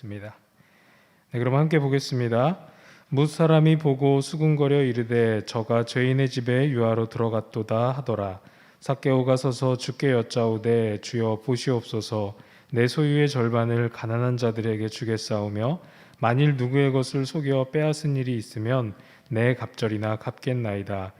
있습니다. 네, 그럼 함께 보겠습니다. 무 사람이 보고 수군거려 이르되 저가 죄인의 집에 유하로 들어갔도다 하더라. 삭개오가 서서 주께 여짜오되 주여 보시옵소서 내 소유의 절반을 가난한 자들에게 주겠사오며 만일 누구의 것을 속여 빼앗은 일이 있으면 내 갑절이나 갚겠나이다.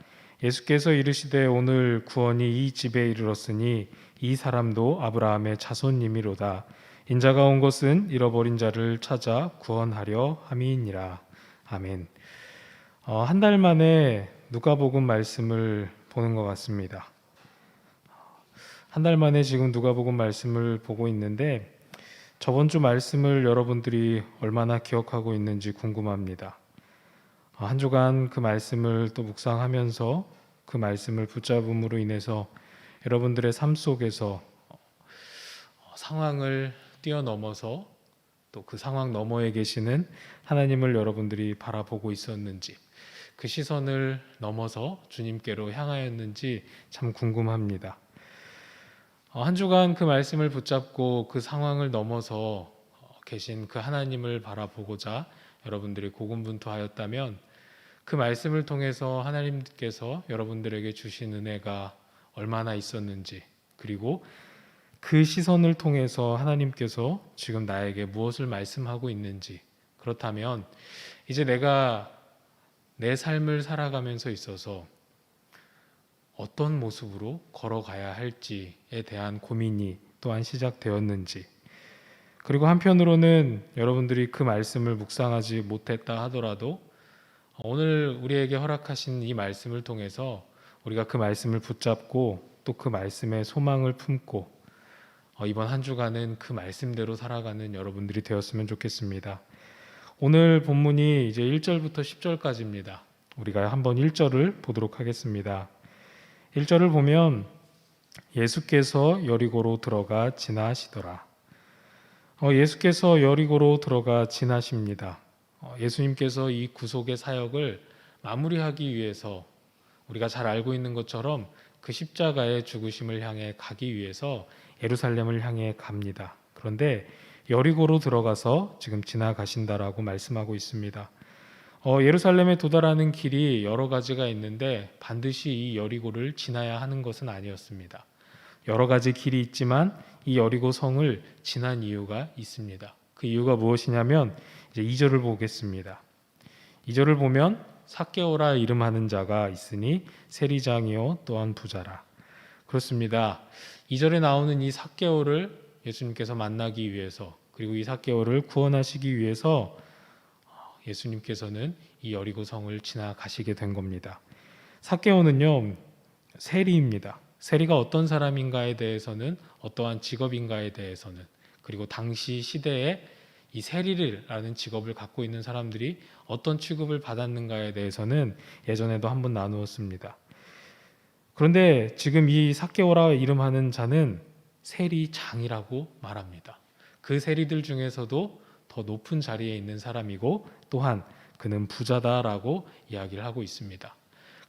예수께서 이르시되 오늘 구원이 이 집에 이르렀으니 이 사람도 아브라함의 자손님이로다. 인자가 온 것은 잃어버린 자를 찾아 구원하려 함이니라. 아멘. 어, 한달 만에 누가복음 말씀을 보는 것 같습니다. 한 달 만에 지금 누가복음 말씀을 보고 있는데 저번 주 말씀을 여러분들이 얼마나 기억하고 있는지 궁금합니다. 어, 한 주간 그 말씀을 또 묵상하면서 그 말씀을 붙잡음으로 인해서 여러분들의 삶 속에서 어, 상황을 뛰어넘어서 또 그 상황 너머에 계시는 하나님을 여러분들이 바라보고 있었는지 그 시선을 넘어서 주님께로 향하였는지 참 궁금합니다. 어, 한 주간 그 말씀을 붙잡고 그 상황을 넘어서 어, 계신 그 하나님을 바라보고자 여러분들이 고군분투하였다면 그 말씀을 통해서 하나님께서 여러분들에게 주신 은혜가 얼마나 있었는지 그리고 그 시선을 통해서 하나님께서 지금 나에게 무엇을 말씀하고 있는지. 그렇다면 이제 내가 내 삶을 살아가면서 있어서 어떤 모습으로 걸어가야 할지에 대한 고민이 또한 시작되었는지. 그리고 한편으로는 여러분들이 그 말씀을 묵상하지 못했다 하더라도 오늘 우리에게 허락하신 이 말씀을 통해서 우리가 그 말씀을 붙잡고 또 그 말씀에 소망을 품고 어, 이번 한 주간은 그 말씀대로 살아가는 여러분들이 되었으면 좋겠습니다. 오늘 본문이 이제 1절부터 10절까지입니다. 우리가 한번 1절을 보도록 하겠습니다. 1절을 보면 예수께서 여리고로 들어가 지나시더라. 어, 예수께서 여리고로 들어가 지나십니다. 어, 예수님께서 이 구속의 사역을 마무리하기 위해서 우리가 잘 알고 있는 것처럼 그 십자가의 죽으심을 향해 가기 위해서 예루살렘을 향해 갑니다. 그런데 여리고로 들어가서 지금 지나가신다라고 말씀하고 있습니다. 어, 예루살렘에 도달하는 길이 여러 가지가 있는데 반드시 이 여리고를 지나야 하는 것은 아니었습니다. 여러 가지 길이 있지만 이 여리고 성을 지난 이유가 있습니다. 그 이유가 무엇이냐면 이제 2절을 보겠습니다. 2절을 보면 삭개오라 이름하는 자가 있으니 세리장이요 또한 부자라. 그렇습니다. 2절에 나오는 이 삭개오를 예수님께서 만나기 위해서 그리고 이 삭개오를 구원하시기 위해서 예수님께서는 이 여리고 성을 지나가시게 된 겁니다. 삭개오는요 세리입니다. 세리가 어떤 사람인가에 대해서는 어떠한 직업인가에 대해서는 그리고 당시 시대에 이 세리라는 직업을 갖고 있는 사람들이 어떤 취급을 받았는가에 대해서는 예전에도 한번 나누었습니다. 그런데 지금 이 삭개오라 이름하는 자는 세리장이라고 말합니다. 그 세리들 중에서도 더 높은 자리에 있는 사람이고 또한 그는 부자다라고 이야기를 하고 있습니다.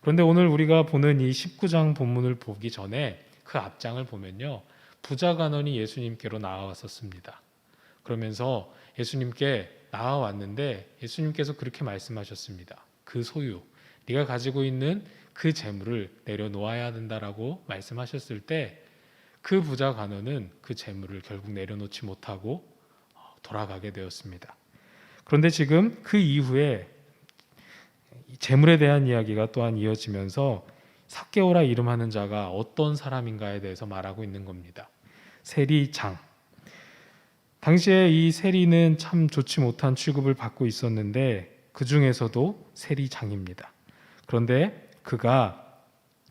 그런데 오늘 우리가 보는 이 19장 본문을 보기 전에 그 앞장을 보면요. 부자 간원이 예수님께로 나와왔었습니다. 그러면서 예수님께 나와왔는데 예수님께서 그렇게 말씀하셨습니다. 그 소유, 네가 가지고 있는 그 재물을 내려놓아야 된다라고 말씀하셨을 때 그 부자 간원은 그 재물을 결국 내려놓지 못하고 돌아가게 되었습니다. 그런데 지금 그 이후에 재물에 대한 이야기가 또한 이어지면서 삭개오라 이름하는 자가 어떤 사람인가에 대해서 말하고 있는 겁니다. 세리장. 당시에 이 세리는 참 좋지 못한 취급을 받고 있었는데 그 중에서도 세리장입니다. 그런데 그가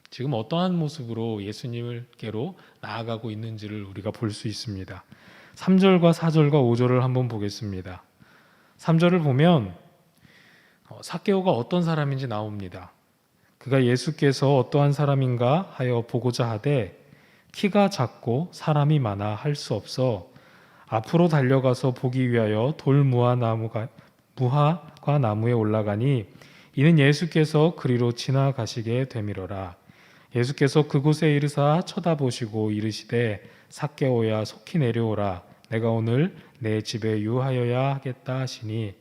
지금 어떠한 모습으로 예수님께로 나아가고 있는지를 우리가 볼 수 있습니다. 3절과 4절과 5절을 한번 보겠습니다. 3절을 보면 사케오가 어떤 사람인지 나옵니다. 그가 예수께서 어떠한 사람인가 하여 보고자 하되 키가 작고 사람이 많아 할 수 없어 앞으로 달려가서 보기 위하여 돌 무화 나무가 무화과 나무에 올라가니 이는 예수께서 그리로 지나가시게 되밀어라. 예수께서 그곳에 이르사 쳐다보시고 이르시되 삭개오야 속히 내려오라 내가 오늘 내 집에 유하여야 하겠다 하시니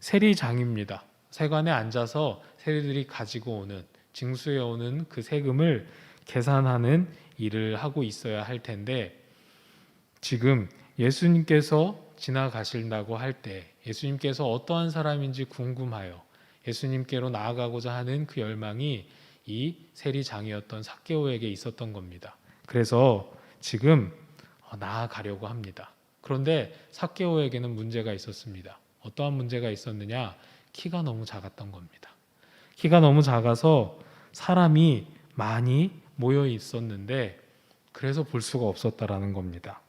세리장입니다. 세관에 앉아서 세리들이 가지고 오는 징수해 오는 그 세금을 계산하는 일을 하고 있어야 할 텐데 지금 예수님께서 지나가신다고 할 때 예수님께서 어떠한 사람인지 궁금하여 예수님께로 나아가고자 하는 그 열망이 이 세리장이었던 사케오에게 있었던 겁니다. 그래서 지금 어, 나아가려고 합니다. 그런데 사케오에게는 문제가 있었습니다. 어떠한 문제가 있었느냐? 키가 너무 작았던 겁니다. 키가 너무 작아서 사람이 많이 모여 있었는데 그래서 볼 수가 없었다라는 겁니다.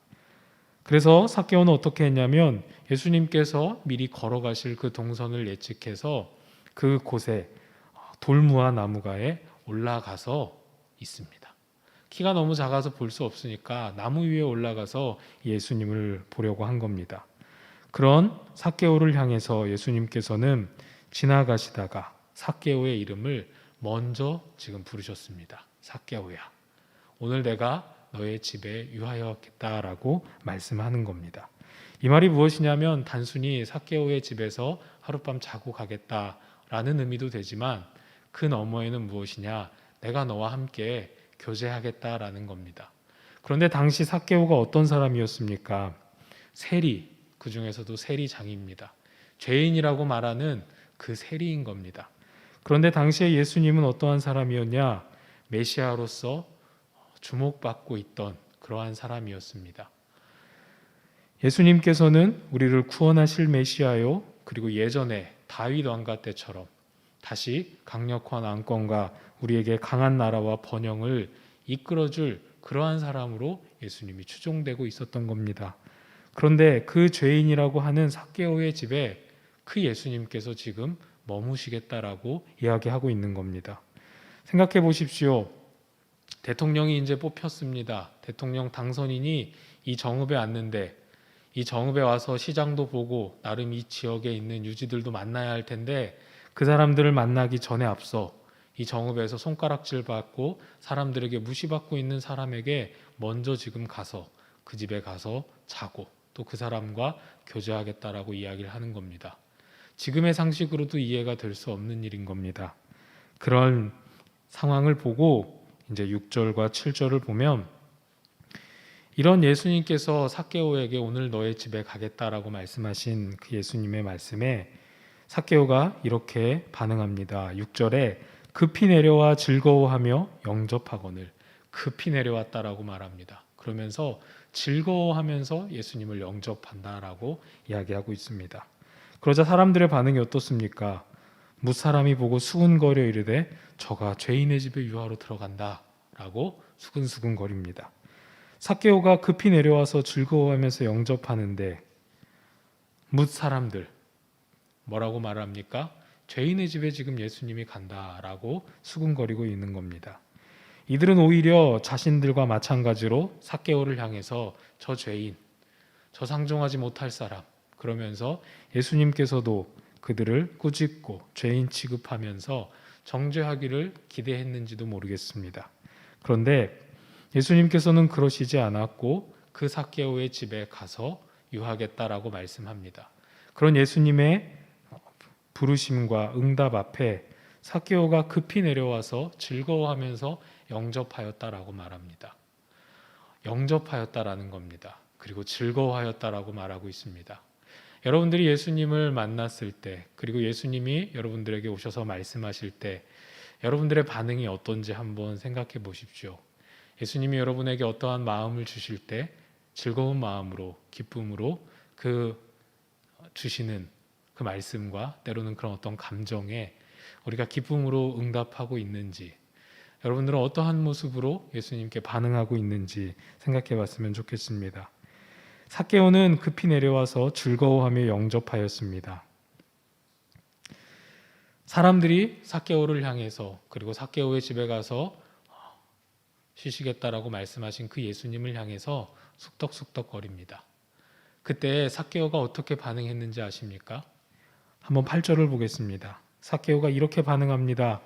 그래서 사케오는 어떻게 했냐면 예수님께서 미리 걸어가실 그 동선을 예측해서 그 곳에 돌무화 나무가에 올라가서 있습니다. 키가 너무 작아서 볼 수 없으니까 나무 위에 올라가서 예수님을 보려고 한 겁니다. 그런 사케오를 향해서 예수님께서는 지나가시다가 사케오의 이름을 먼저 지금 부르셨습니다. 사케오야. 오늘 내가 너의 집에 유하였겠다라고 말씀하는 겁니다. 이 말이 무엇이냐면 단순히 사케오의 집에서 하룻밤 자고 가겠다 라는 의미도 되지만 그 너머에는 무엇이냐? 내가 너와 함께 교제하겠다라는 겁니다. 그런데 당시 사케오가 어떤 사람이었습니까? 세리, 그 중에서도 세리장입니다. 죄인이라고 말하는 그 세리인 겁니다. 그런데 당시에 예수님은 어떠한 사람이었냐? 메시아로서 주목받고 있던 그러한 사람이었습니다. 예수님께서는 우리를 구원하실 메시아요. 그리고 예전에 다윗 왕가 때처럼 다시 강력한 왕권과 우리에게 강한 나라와 번영을 이끌어줄 그러한 사람으로 예수님이 추종되고 있었던 겁니다. 그런데 그 죄인이라고 하는 사케오의 집에 그 예수님께서 지금 머무시겠다라고 이야기하고 있는 겁니다. 생각해 보십시오. 대통령이 이제 뽑혔습니다. 대통령 당선인이 이 정읍에 왔는데 이 정읍에 와서 시장도 보고 나름 이 지역에 있는 유지들도 만나야 할 텐데 그 사람들을 만나기 전에 앞서 이 정읍에서 손가락질 받고 사람들에게 무시받고 있는 사람에게 먼저 지금 가서 그 집에 가서 자고 또 그 사람과 교제하겠다라고 이야기를 하는 겁니다. 지금의 상식으로도 이해가 될 수 없는 일인 겁니다. 그런 상황을 보고 이제 6절과 7절을 보면 이런 예수님께서 사케오에게 오늘 너의 집에 가겠다라고 말씀하신 그 예수님의 말씀에 사케오가 이렇게 반응합니다. 6절에 급히 내려와 즐거워하며 영접하거늘 급히 내려왔다라고 말합니다. 그러면서 즐거워하면서 예수님을 영접한다라고 이야기하고 있습니다. 그러자 사람들의 반응이 어떻습니까? 무사람이 보고 수군거려 이르되 저가 죄인의 집에 유하로 들어간다라고 수근수근거립니다. 사케오가 급히 내려와서 즐거워하면서 영접하는데 뭇 사람들 뭐라고 말합니까? 죄인의 집에 지금 예수님이 간다라고 수군거리고 있는 겁니다. 이들은 오히려 자신들과 마찬가지로 사케오를 향해서 저 죄인, 저 상종하지 못할 사람 그러면서 예수님께서도 그들을 꾸짖고 죄인 취급하면서 정죄하기를 기대했는지도 모르겠습니다. 그런데 예수님께서는 그러시지 않았고 그 사케오의 집에 가서 유하겠다라고 말씀합니다. 그런 예수님의 부르심과 응답 앞에 사케오가 급히 내려와서 즐거워하면서 영접하였다라고 말합니다. 영접하였다라는 겁니다. 그리고 즐거워하였다라고 말하고 있습니다. 여러분들이 예수님을 만났을 때, 그리고 예수님이 여러분들에게 오셔서 말씀하실 때, 여러분들의 반응이 어떤지 한번 생각해 보십시오. 예수님이 여러분에게 어떠한 마음을 주실 때, 즐거운 마음으로, 기쁨으로 그 주시는 그 말씀과 때로는 그런 어떤 감정에 우리가 기쁨으로 응답하고 있는지, 여러분들은 어떠한 모습으로 예수님께 반응하고 있는지 생각해 봤으면 좋겠습니다. 사케오는 급히 내려와서 즐거워하며 영접하였습니다. 사람들이 사케오를 향해서 그리고 사케오의 집에 가서 쉬시겠다라고 말씀하신 그 예수님을 향해서 쑥덕쑥덕거립니다. 그때 사케오가 어떻게 반응했는지 아십니까? 한번 8절을 보겠습니다. 사케오가 이렇게 반응합니다.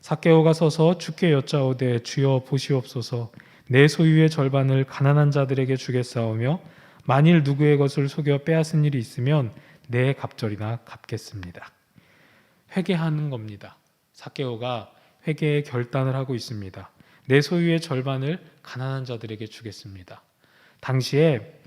사케오가 서서 주께 여짜오되 주여 보시옵소서 내 소유의 절반을 가난한 자들에게 주겠사오며 만일 누구의 것을 속여 빼앗은 일이 있으면 내 갑절이나 갚겠습니다. 회개하는 겁니다. 사케오가 회개의 결단을 하고 있습니다. 내 소유의 절반을 가난한 자들에게 주겠습니다. 당시에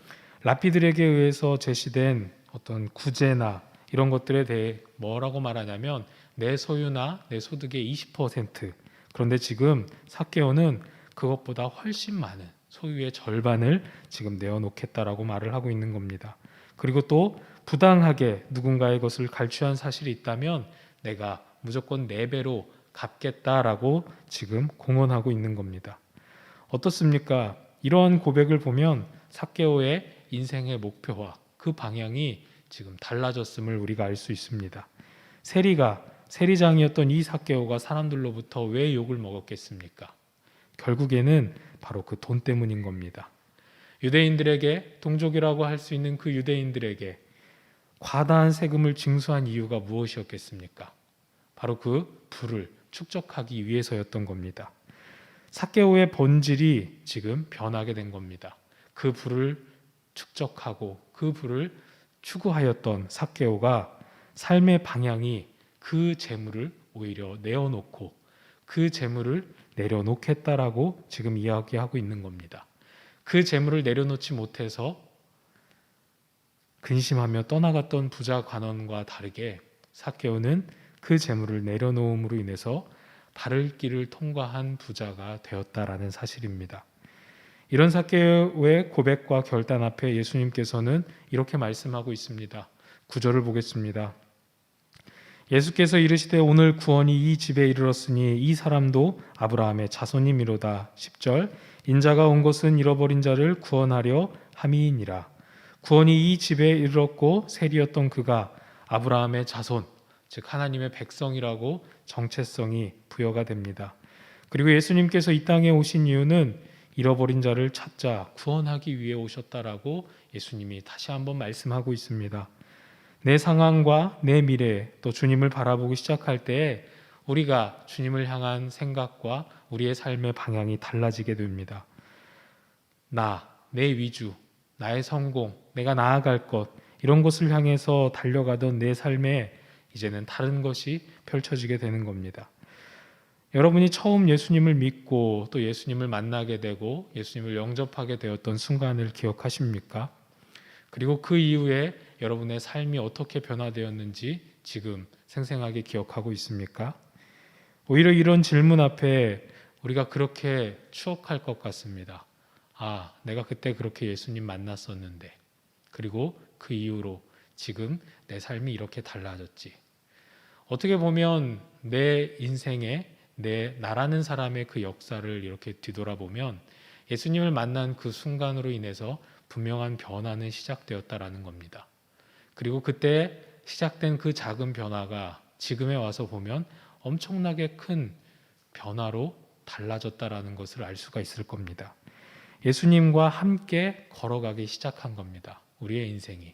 라피들에게 의해서 제시된 어떤 구제나 이런 것들에 대해 뭐라고 말하냐면 내 소유나 내 소득의 20% 그런데 지금 사케오는 그것보다 훨씬 많은 소유의 절반을 지금 내어놓겠다라고 말을 하고 있는 겁니다. 그리고 또 부당하게 누군가의 것을 갈취한 사실이 있다면 내가 무조건 네 배로 갚겠다라고 지금 공언하고 있는 겁니다. 어떻습니까? 이러한 고백을 보면 사케오의 인생의 목표와 그 방향이 지금 달라졌음을 우리가 알 수 있습니다. 세리가 세리장이었던 이 사케오가 사람들로부터 왜 욕을 먹었겠습니까? 결국에는 바로 그 돈 때문인 겁니다. 유대인들에게 동족이라고 할 수 있는 그 유대인들에게 과다한 세금을 징수한 이유가 무엇이었겠습니까? 바로 그 부를 축적하기 위해서였던 겁니다. 사케오의 본질이 지금 변하게 된 겁니다. 그 부를 축적하고 그 부를 추구하였던 사케오가 삶의 방향이 그 재물을 오히려 내어놓고 그 재물을 내려놓겠다라고 지금 이야기하고 있는 겁니다. 그 재물을 내려놓지 못해서 근심하며 떠나갔던 부자 관원과 다르게 사케오는 그 재물을 내려놓음으로 인해서 바를 길을 통과한 부자가 되었다라는 사실입니다. 이런 사케오의 고백과 결단 앞에 예수님께서는 이렇게 말씀하고 있습니다. 구절을 보겠습니다. 예수께서 이르시되 오늘 구원이 이 집에 이르렀으니 이 사람도 아브라함의 자손이미로다. 10절 인자가 온 것은 잃어버린 자를 구원하려 함이니라. 구원이 이 집에 이르렀고 세리였던 그가 아브라함의 자손 즉 하나님의 백성이라고 정체성이 부여가 됩니다. 그리고 예수님께서 이 땅에 오신 이유는 잃어버린 자를 찾자 구원하기 위해 오셨다라고 예수님이 다시 한번 말씀하고 있습니다. 내 상황과 내 미래 또 주님을 바라보기 시작할 때 우리가 주님을 향한 생각과 우리의 삶의 방향이 달라지게 됩니다. 나, 내 위주, 나의 성공, 내가 나아갈 것 이런 것을 향해서 달려가던 내 삶에 이제는 다른 것이 펼쳐지게 되는 겁니다. 여러분이 처음 예수님을 믿고 또 예수님을 만나게 되고 예수님을 영접하게 되었던 순간을 기억하십니까? 그리고 그 이후에 여러분의 삶이 어떻게 변화되었는지 지금 생생하게 기억하고 있습니까? 오히려 이런 질문 앞에 우리가 그렇게 추억할 것 같습니다. 아, 내가 그때 그렇게 예수님 만났었는데, 그리고 그 이후로 지금 내 삶이 이렇게 달라졌지. 어떻게 보면 내 인생에 내 나라는 사람의 그 역사를 이렇게 뒤돌아보면 예수님을 만난 그 순간으로 인해서 분명한 변화는 시작되었다라는 겁니다. 그리고 그때 시작된 그 작은 변화가 지금에 와서 보면 엄청나게 큰 변화로 달라졌다라는 것을 알 수가 있을 겁니다. 예수님과 함께 걸어가기 시작한 겁니다. 우리의 인생이.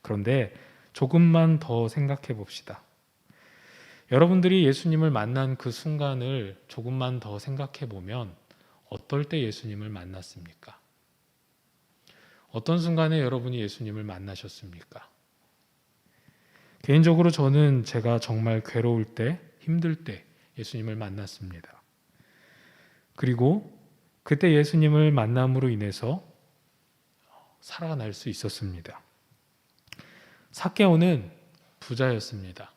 그런데 조금만 더 생각해 봅시다. 여러분들이 예수님을 만난 그 순간을 조금만 더 생각해 보면 어떨 때 예수님을 만났습니까? 어떤 순간에 여러분이 예수님을 만나셨습니까? 개인적으로 저는 제가 정말 괴로울 때, 힘들 때 예수님을 만났습니다. 그리고 그때 예수님을 만남으로 인해서 살아날 수 있었습니다. 사케오는 부자였습니다.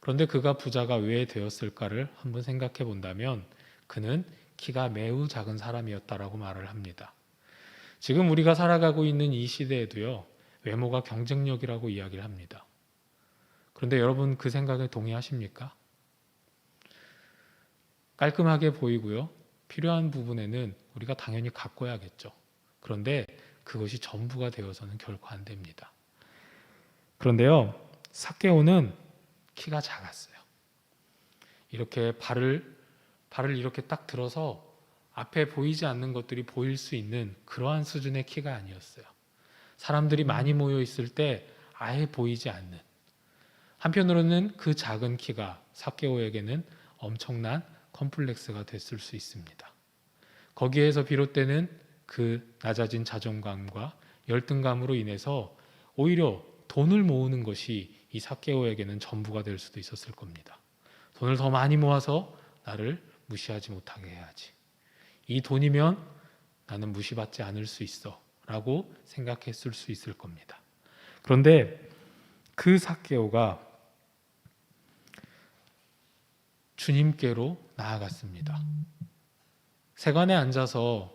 그런데 그가 부자가 왜 되었을까를 한번 생각해 본다면 그는 키가 매우 작은 사람이었다라고 말을 합니다. 지금 우리가 살아가고 있는 이 시대에도요, 외모가 경쟁력이라고 이야기를 합니다. 그런데 여러분 그 생각에 동의하십니까? 깔끔하게 보이고요. 필요한 부분에는 우리가 당연히 가꿔야겠죠. 그런데 그것이 전부가 되어서는 결코 안 됩니다. 그런데요, 사케오는 키가 작았어요. 이렇게 발을 발을 이렇게 딱 들어서 앞에 보이지 않는 것들이 보일 수 있는 그러한 수준의 키가 아니었어요. 사람들이 많이 모여 있을 때 아예 보이지 않는 한편으로는 그 작은 키가 사케오에게는 엄청난 컴플렉스가 됐을 수 있습니다. 거기에서 비롯되는 그 낮아진 자존감과 열등감으로 인해서 오히려 돈을 모으는 것이 이 사케오에게는 전부가 될 수도 있었을 겁니다. 돈을 더 많이 모아서 나를 무시하지 못하게 해야지. 이 돈이면 나는 무시받지 않을 수 있어. 라고 생각했을 수 있을 겁니다. 그런데 그 사케오가 주님께로 나아갔습니다. 세관에 앉아서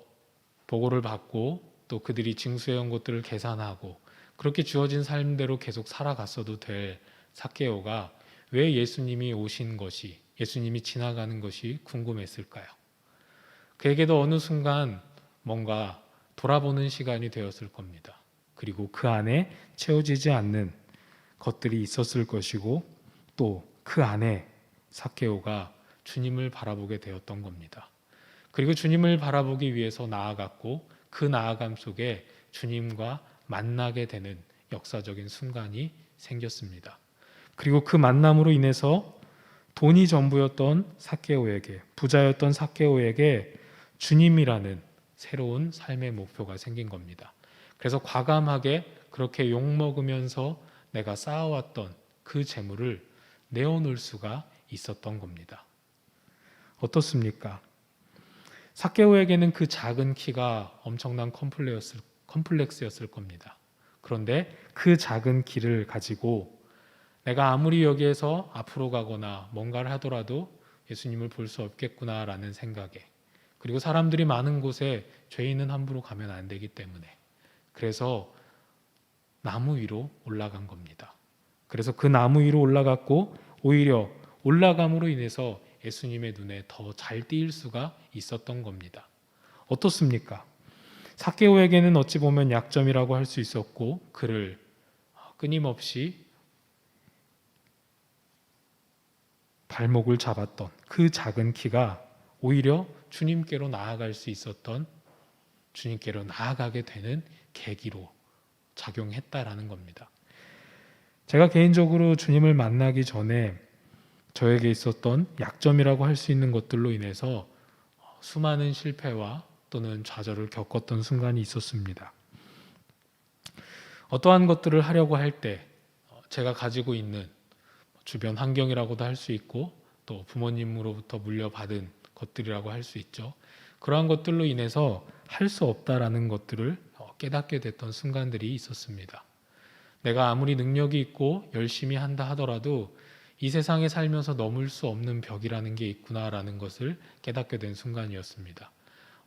보고를 받고 또 그들이 징수해온 것들을 계산하고 그렇게 주어진 삶대로 계속 살아갔어도 될 사케오가 왜 예수님이 오신 것이 예수님이 지나가는 것이 궁금했을까요? 그에게도 어느 순간 뭔가 돌아보는 시간이 되었을 겁니다. 그리고 그 안에 채워지지 않는 것들이 있었을 것이고 또 그 안에 사케오가 주님을 바라보게 되었던 겁니다. 그리고 주님을 바라보기 위해서 나아갔고 그 나아감 속에 주님과 만나게 되는 역사적인 순간이 생겼습니다. 그리고 그 만남으로 인해서 돈이 전부였던 사케오에게 부자였던 사케오에게 주님이라는 새로운 삶의 목표가 생긴 겁니다. 그래서 과감하게 그렇게 욕 먹으면서 내가 쌓아왔던 그 재물을 내어놓을 수가 있었던 겁니다. 어떻습니까? 사케오에게는 그 작은 키가 엄청난 컴플렉스였을, 컴플렉스였을 겁니다. 그런데 그 작은 키를 가지고 내가 아무리 여기에서 앞으로 가거나 뭔가를 하더라도 예수님을 볼 수 없겠구나라는 생각에 그리고 사람들이 많은 곳에 죄인은 함부로 가면 안 되기 때문에 그래서 나무 위로 올라간 겁니다. 그래서 그 나무 위로 올라갔고 오히려 올라감으로 인해서 예수님의 눈에 더 잘 띄일 수가 있었던 겁니다. 어떻습니까? 사케오에게는 어찌 보면 약점이라고 할 수 있었고 그를 끊임없이 발목을 잡았던 그 작은 키가 오히려 주님께로 나아갈 수 있었던 주님께로 나아가게 되는 계기로 작용했다라는 겁니다. 제가 개인적으로 주님을 만나기 전에 저에게 있었던 약점이라고 할 수 있는 것들로 인해서 수많은 실패와 또는 좌절을 겪었던 순간이 있었습니다. 어떠한 것들을 하려고 할 때 제가 가지고 있는 주변 환경이라고도 할 수 있고 또 부모님으로부터 물려받은 것들이라고 할 수 있죠. 그러한 것들로 인해서 할 수 없다라는 것들을 깨닫게 됐던 순간들이 있었습니다. 내가 아무리 능력이 있고 열심히 한다 하더라도 이 세상에 살면서 넘을 수 없는 벽이라는 게 있구나라는 것을 깨닫게 된 순간이었습니다.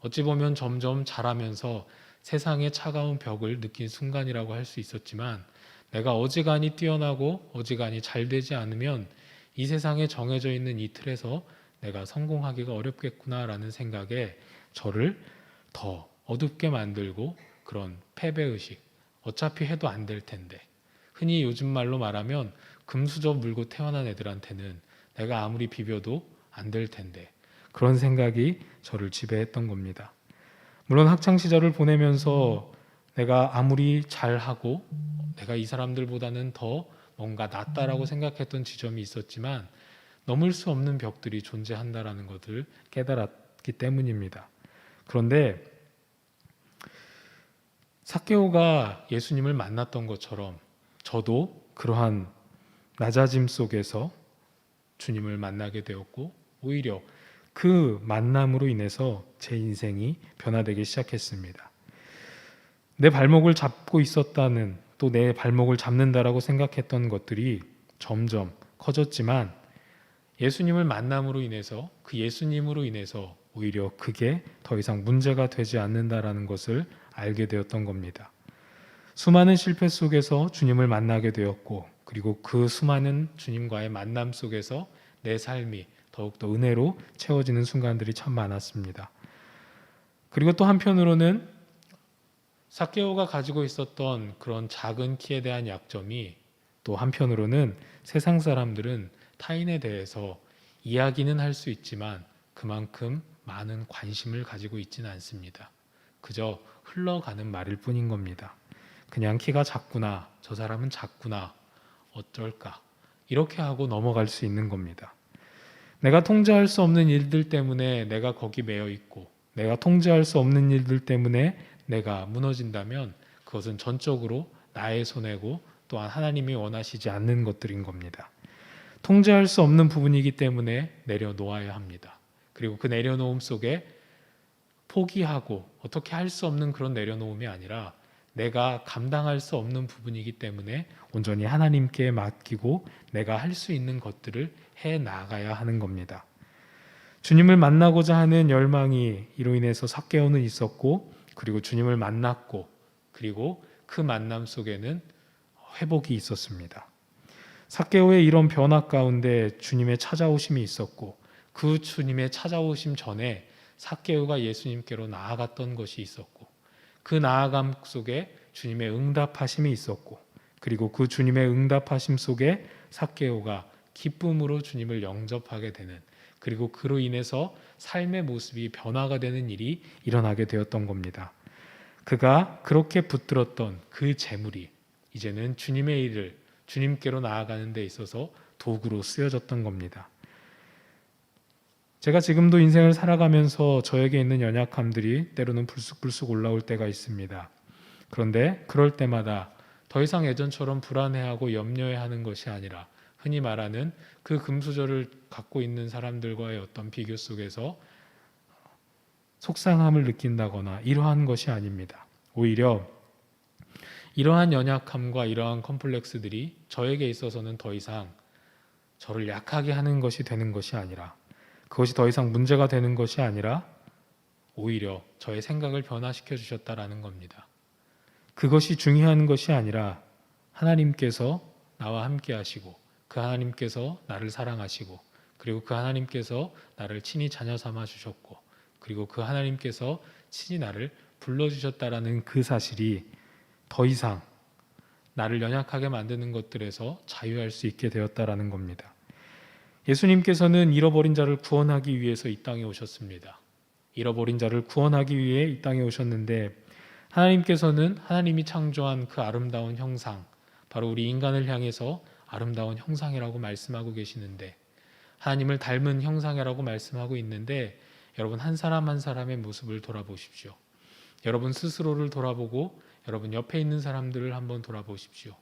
어찌 보면 점점 자라면서 세상의 차가운 벽을 느낀 순간이라고 할 수 있었지만 내가 어지간히 뛰어나고 어지간히 잘 되지 않으면 이 세상에 정해져 있는 이 틀에서 내가 성공하기가 어렵겠구나라는 생각에 저를 더 어둡게 만들고 그런 패배의식, 어차피 해도 안 될 텐데. 흔히 요즘 말로 말하면 금수저 물고 태어난 애들한테는 내가 아무리 비벼도 안 될 텐데. 그런 생각이 저를 지배했던 겁니다. 물론 학창 시절을 보내면서 내가 아무리 잘하고 내가 이 사람들보다는 더 뭔가 낫다라고 생각했던 지점이 있었지만 넘을 수 없는 벽들이 존재한다라는 것을 깨달았기 때문입니다. 그런데 사케오가 예수님을 만났던 것처럼 저도 그러한 낮아짐 속에서 주님을 만나게 되었고 오히려 그 만남으로 인해서 제 인생이 변화되기 시작했습니다. 내 발목을 잡고 있었다는 또 내 발목을 잡는다라고 생각했던 것들이 점점 커졌지만 예수님을 만남으로 인해서 그 예수님으로 인해서 오히려 그게 더 이상 문제가 되지 않는다라는 것을 알게 되었던 겁니다. 수많은 실패 속에서 주님을 만나게 되었고 그리고 그 수많은 주님과의 만남 속에서 내 삶이 더욱더 은혜로 채워지는 순간들이 참 많았습니다. 그리고 또 한편으로는 사케오가 가지고 있었던 그런 작은 키에 대한 약점이 또 한편으로는 세상 사람들은 타인에 대해서 이야기는 할 수 있지만 그만큼 많은 관심을 가지고 있지는 않습니다. 그저 흘러가는 말일 뿐인 겁니다. 그냥 키가 작구나, 저 사람은 작구나, 어쩔까. 이렇게 하고 넘어갈 수 있는 겁니다. 내가 통제할 수 없는 일들 때문에 내가 거기 매여 있고, 내가 통제할 수 없는 일들 때문에 내가 무너진다면 그것은 전적으로 나의 손해고 또한 하나님이 원하시지 않는 것들인 겁니다. 통제할 수 없는 부분이기 때문에 내려놓아야 합니다. 그리고 그 내려놓음 속에 포기하고 어떻게 할 수 없는 그런 내려놓음이 아니라 내가 감당할 수 없는 부분이기 때문에 온전히 하나님께 맡기고 내가 할 수 있는 것들을 해 나가야 하는 겁니다. 주님을 만나고자 하는 열망이 이로 인해서 삭개오는 있었고 그리고 주님을 만났고 그리고 그 만남 속에는 회복이 있었습니다. 삭개오의 이런 변화 가운데 주님의 찾아오심이 있었고 그 주님의 찾아오심 전에 삭개오가 예수님께로 나아갔던 것이 있었고 그 나아감 속에 주님의 응답하심이 있었고 그리고 그 주님의 응답하심 속에 삭개오가 기쁨으로 주님을 영접하게 되는 그리고 그로 인해서 삶의 모습이 변화가 되는 일이 일어나게 되었던 겁니다. 그가 그렇게 붙들었던 그 재물이 이제는 주님의 일을 주님께로 나아가는 데 있어서 도구로 쓰여졌던 겁니다. 제가 지금도 인생을 살아가면서 저에게 있는 연약함들이 때로는 불쑥불쑥 올라올 때가 있습니다. 그런데 그럴 때마다 더 이상 예전처럼 불안해하고 염려해 하는 것이 아니라 흔히 말하는 그 금수저를 갖고 있는 사람들과의 어떤 비교 속에서 속상함을 느낀다거나 이러한 것이 아닙니다. 오히려 이러한 연약함과 이러한 컴플렉스들이 저에게 있어서는 더 이상 저를 약하게 하는 것이 되는 것이 아니라 그것이 더 이상 문제가 되는 것이 아니라 오히려 저의 생각을 변화시켜 주셨다라는 겁니다. 그것이 중요한 것이 아니라 하나님께서 나와 함께 하시고 그 하나님께서 나를 사랑하시고 그리고 그 하나님께서 나를 친히 자녀 삼아 주셨고 그리고 그 하나님께서 친히 나를 불러 주셨다라는 그 사실이 더 이상 나를 연약하게 만드는 것들에서 자유할 수 있게 되었다라는 겁니다. 예수님께서는 잃어버린 자를 구원하기 위해서 이 땅에 오셨습니다. 잃어버린 자를 구원하기 위해 이 땅에 오셨는데 하나님께서는 하나님이 창조한 그 아름다운 형상, 바로 우리 인간을 향해서 아름다운 형상이라고 말씀하고 계시는데 하나님을 닮은 형상이라고 말씀하고 있는데 여러분 한 사람 한 사람의 모습을 돌아보십시오. 여러분 스스로를 돌아보고 여러분 옆에 있는 사람들을 한번 돌아보십시오.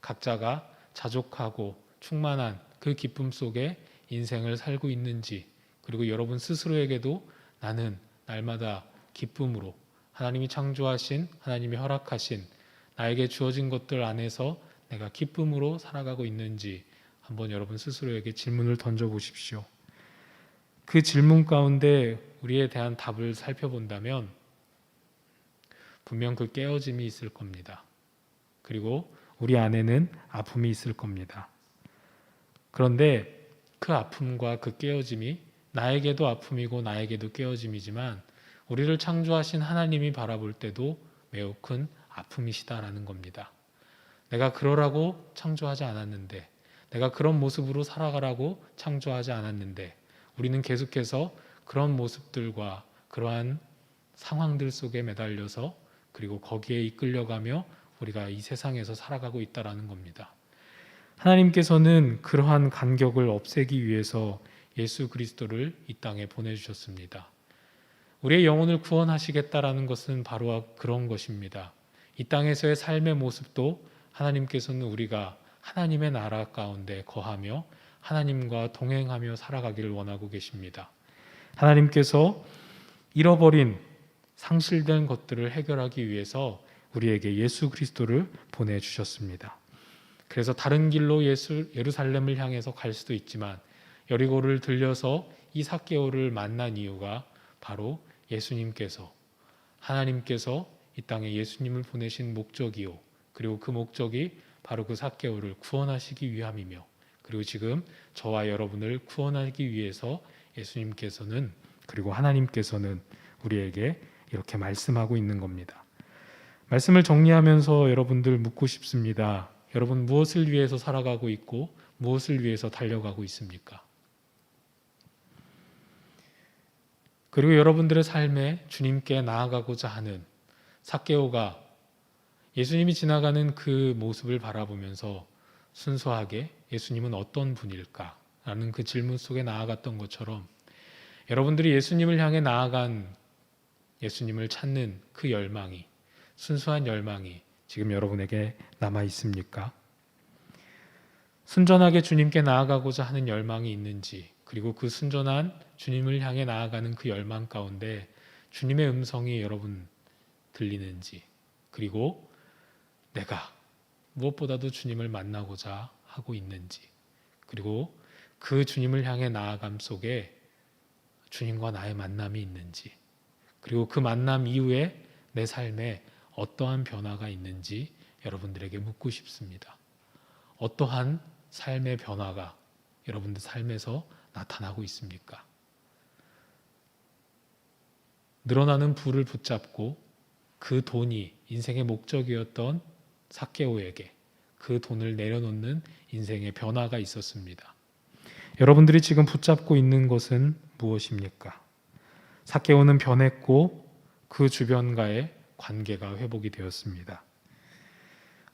각자가 자족하고 충만한 그 기쁨 속에 인생을 살고 있는지 그리고 여러분 스스로에게도 나는 날마다 기쁨으로 하나님이 창조하신 하나님이 허락하신 나에게 주어진 것들 안에서 내가 기쁨으로 살아가고 있는지 한번 여러분 스스로에게 질문을 던져 보십시오. 그 질문 가운데 우리에 대한 답을 살펴본다면 분명 그 깨어짐이 있을 겁니다. 그리고 우리 안에는 아픔이 있을 겁니다. 그런데 그 아픔과 그 깨어짐이 나에게도 아픔이고 나에게도 깨어짐이지만 우리를 창조하신 하나님이 바라볼 때도 매우 큰 아픔이시다라는 겁니다. 내가 그러라고 창조하지 않았는데, 내가 그런 모습으로 살아가라고 창조하지 않았는데, 우리는 계속해서 그런 모습들과 그러한 상황들 속에 매달려서 그리고 거기에 이끌려가며 우리가 이 세상에서 살아가고 있다라는 겁니다. 하나님께서는 그러한 간격을 없애기 위해서 예수 그리스도를 이 땅에 보내주셨습니다. 우리의 영혼을 구원하시겠다라는 것은 바로 그런 것입니다. 이 땅에서의 삶의 모습도 하나님께서는 우리가 하나님의 나라 가운데 거하며 하나님과 동행하며 살아가기를 원하고 계십니다. 하나님께서 잃어버린 상실된 것들을 해결하기 위해서 우리에게 예수 그리스도를 보내 주셨습니다. 그래서 다른 길로 예수 예루살렘을 향해서 갈 수도 있지만 여리고를 들려서 이 사개오를 만난 이유가 바로 예수님께서 하나님께서 이 땅에 예수님을 보내신 목적이요. 그리고 그 목적이 바로 그 사개오를 구원하시기 위함이며 그리고 지금 저와 여러분을 구원하기 위해서 예수님께서는 그리고 하나님께서는 우리에게 이렇게 말씀하고 있는 겁니다. 말씀을 정리하면서 여러분들 묻고 싶습니다. 여러분 무엇을 위해서 살아가고 있고 무엇을 위해서 달려가고 있습니까? 그리고 여러분들의 삶에 주님께 나아가고자 하는 사케오가 예수님이 지나가는 그 모습을 바라보면서 순수하게 예수님은 어떤 분일까? 라는 그 질문 속에 나아갔던 것처럼 여러분들이 예수님을 향해 나아간 예수님을 찾는 그 열망이 순수한 열망이 지금 여러분에게 남아 있습니까? 순전하게 주님께 나아가고자 하는 열망이 있는지, 그리고 그 순전한 주님을 향해 나아가는 그 열망 가운데 주님의 음성이 여러분 들리는지, 그리고 내가 무엇보다도 주님을 만나고자 하고 있는지, 그리고 그 주님을 향해 나아감 속에 주님과 나의 만남이 있는지, 그리고 그 만남 이후에 내 삶에 어떠한 변화가 있는지 여러분들에게 묻고 싶습니다. 어떠한 삶의 변화가 여러분들 삶에서 나타나고 있습니까? 늘어나는 부를 붙잡고 그 돈이 인생의 목적이었던 사케오에게 그 돈을 내려놓는 인생의 변화가 있었습니다. 여러분들이 지금 붙잡고 있는 것은 무엇입니까? 사케오는 변했고 그 주변과의 관계가 회복이 되었습니다.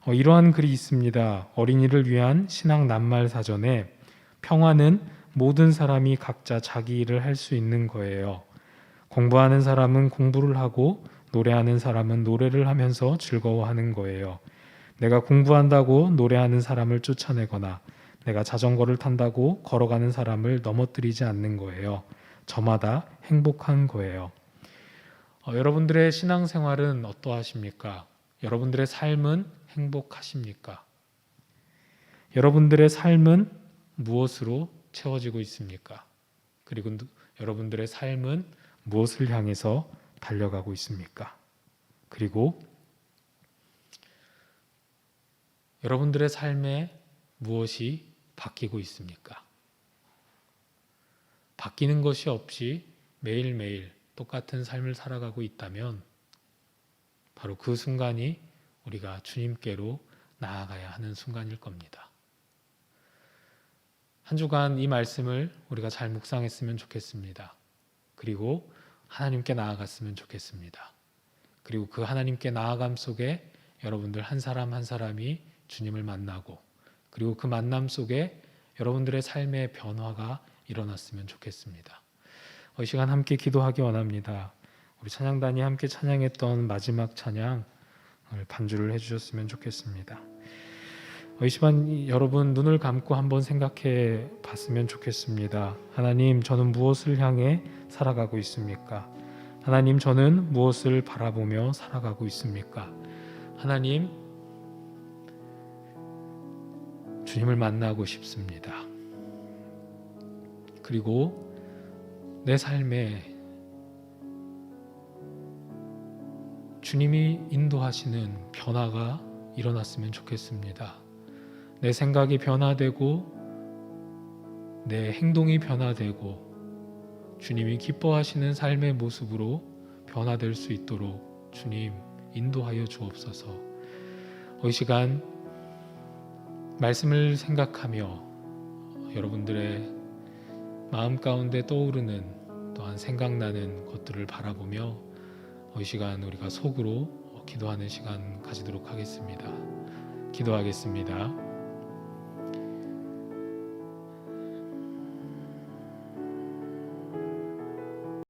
어, 이러한 글이 있습니다. 어린이를 위한 신앙 낱말 사전에 평화는 모든 사람이 각자 자기 일을 할 수 있는 거예요. 공부하는 사람은 공부를 하고 노래하는 사람은 노래를 하면서 즐거워하는 거예요. 내가 공부한다고 노래하는 사람을 쫓아내거나 내가 자전거를 탄다고 걸어가는 사람을 넘어뜨리지 않는 거예요. 저마다 행복한 거예요. 어, 여러분들의 신앙생활은 어떠하십니까? 여러분들의 삶은 행복하십니까? 여러분들의 삶은 무엇으로 채워지고 있습니까? 그리고 누- 여러분들의 삶은 무엇을 향해서 달려가고 있습니까? 그리고 여러분들의 삶에 무엇이 바뀌고 있습니까? 바뀌는 것이 없이 매일매일 똑같은 삶을 살아가고 있다면 바로 그 순간이 우리가 주님께로 나아가야 하는 순간일 겁니다. 한 주간 이 말씀을 우리가 잘 묵상했으면 좋겠습니다. 그리고 하나님께 나아갔으면 좋겠습니다. 그리고 그 하나님께 나아감 속에 여러분들 한 사람 한 사람이 주님을 만나고 그리고 그 만남 속에 여러분들의 삶의 변화가 일어났으면 좋겠습니다. 어, 이 시간 함께 기도하기 원합니다. 우리 찬양단이 함께 찬양했던 마지막 찬양을 반주를 해주셨으면 좋겠습니다. 어, 이 시간 여러분 눈을 감고 한번 생각해 봤으면 좋겠습니다. 하나님, 저는 무엇을 향해 살아가고 있습니까? 하나님, 저는 무엇을 바라보며 살아가고 있습니까? 하나님, 주님을 만나고 싶습니다. 그리고 내 삶에 주님이 인도하시는 변화가 일어났으면 좋겠습니다. 내 생각이 변화되고 내 행동이 변화되고 주님이 기뻐하시는 삶의 모습으로 변화될 수 있도록 주님 인도하여 주옵소서. 이 시간 말씀을 생각하며 여러분들의 마음 가운데 떠오르는 또한 생각나는 것들을 바라보며 이 시간 우리가 속으로 기도하는 시간 가지도록 하겠습니다. 기도하겠습니다.